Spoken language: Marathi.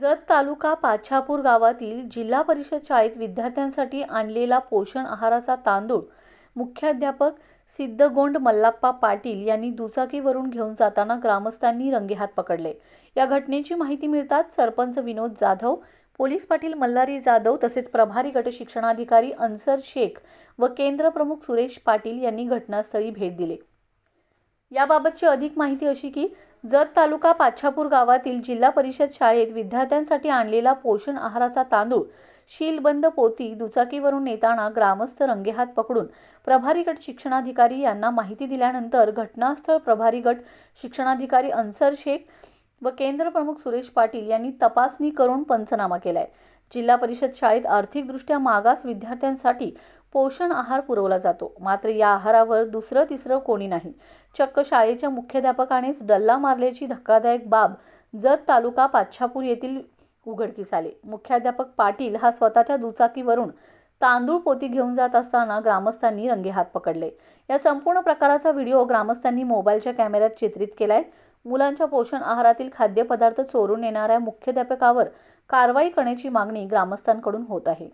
जत तालुका पाछापूर गावातील जिल्हा परिषद शाळेत विद्यार्थ्यांसाठी आणलेला पोषण आहाराचा तांदूळ मुख्याध्यापक सिद्धगोंड मल्लाप्पा पाटील यांनी दुचाकीवरून घेऊन जाताना ग्रामस्थांनी रंगेहात पकडले. या घटनेची माहिती मिळताच सरपंच विनोद जाधव पोलीस पाटील मल्हारी जाधव तसेच प्रभारी गट शिक्षणाधिकारी अन्सर शेख व केंद्र प्रमुख सुरेश पाटील यांनी घटनास्थळी भेट दिली. याबाबतची अधिक माहिती अशी की जत तालुका पाछापूर गावातील जिल्हा परिषद शाळेत विद्यार्थ्यांसाठी आणलेला पोषण आहाराचा तांदूळ शीलबंद पोती दुचाकीवरून नेताना ग्रामस्थ रंगेहात पकडून प्रभारी गट शिक्षणाधिकारी यांना माहिती दिल्यानंतर घटनास्थळ प्रभारी गट शिक्षणाधिकारी अन्सर शेख व केंद्र प्रमुख सुरेश पाटील यांनी तपासणी करून पंचनामा केलाय. जिल्हा परिषद शाळेत आर्थिकदृष्ट्या मागास विद्यार्थ्यांसाठी पोषण आहार पुरवला जातो. मात्र या आहारावर दुसरं तिसरं कोणी नाही. चक्क शाळेच्या मुख्याध्यापकानेच डल्ला मारल्याची धक्कादायक बाब जत तालुका पाच्छापूर येथील उघडकीस आले. मुख्याध्यापक पाटील हा स्वतःच्या दुचाकीवरून तांदूळ पोती घेऊन जात असताना ग्रामस्थांनी रंगेहात पकडले. या संपूर्ण प्रकाराचा व्हिडिओ ग्रामस्थांनी मोबाईलच्या कॅमेऱ्यात चित्रित केलाय. मुलांच्या पोषण आहारातील खाद्यपदार्थ चोरून नेणाऱ्या मुख्याध्यापकावर कारवाई करण्याची मागणी ग्रामस्थांकडून होत आहे.